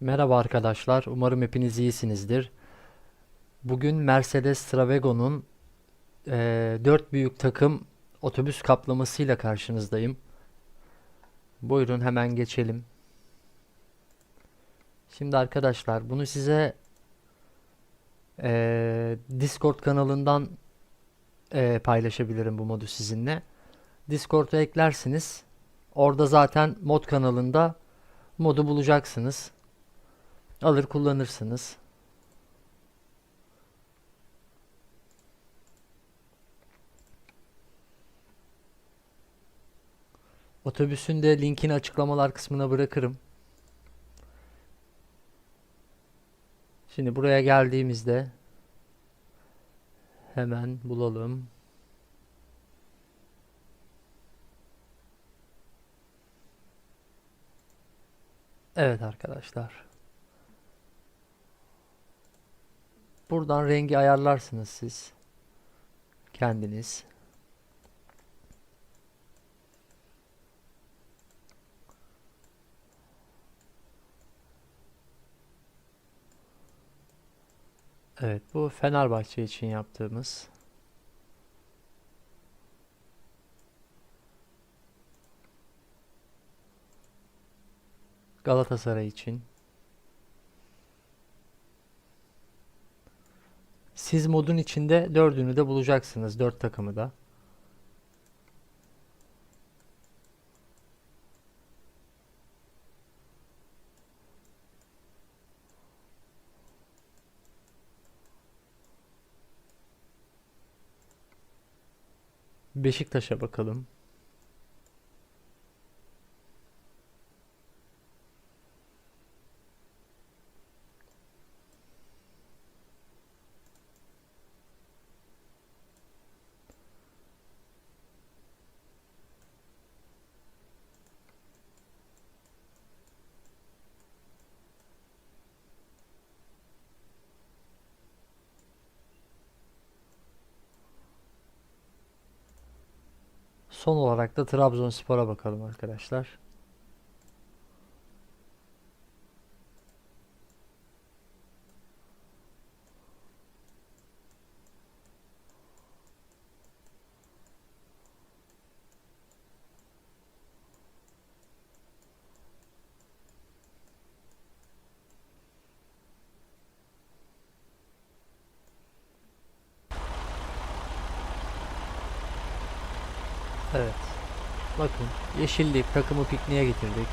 Merhaba arkadaşlar, umarım hepiniz iyisinizdir. Bugün Mercedes Stravego'nun eee 4 büyük takım otobüs kaplamasıyla karşınızdayım. Buyurun hemen geçelim. Şimdi arkadaşlar bunu size eee, Discord kanalından eee, paylaşabilirim bu modu sizinle. Discord'a eklersiniz. Orada zaten mod kanalında modu bulacaksınız. Alır kullanırsınız. Otobüsün de linkini açıklamalar kısmına bırakırım. Şimdi buraya geldiğimizde hemen bulalım. Evet arkadaşlar. Buradan rengi ayarlarsınız siz. Kendiniz. Evet bu Fenerbahçe için yaptığımız. Galatasaray için. Siz modun içinde dördünü de bulacaksınız. Dört takımı da. Beşiktaş'a bakalım. Son olarak da Trabzonspor'a bakalım arkadaşlar. Evet. Bakın yeşillik takımı pikniğe getirdik.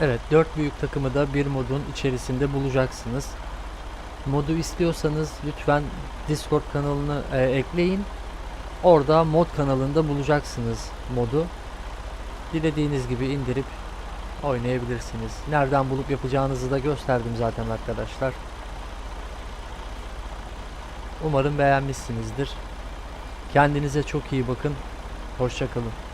Evet, dört büyük takımı da bir modun içerisinde bulacaksınız. Modu istiyorsanız lütfen Discord kanalını e, ekleyin. Orada mod kanalında bulacaksınız modu. Dilediğiniz gibi indirip oynayabilirsiniz. Nereden bulup yapacağınızı da gösterdim zaten arkadaşlar. Umarım beğenmişsinizdir. Kendinize çok iyi bakın. Hoşça kalın.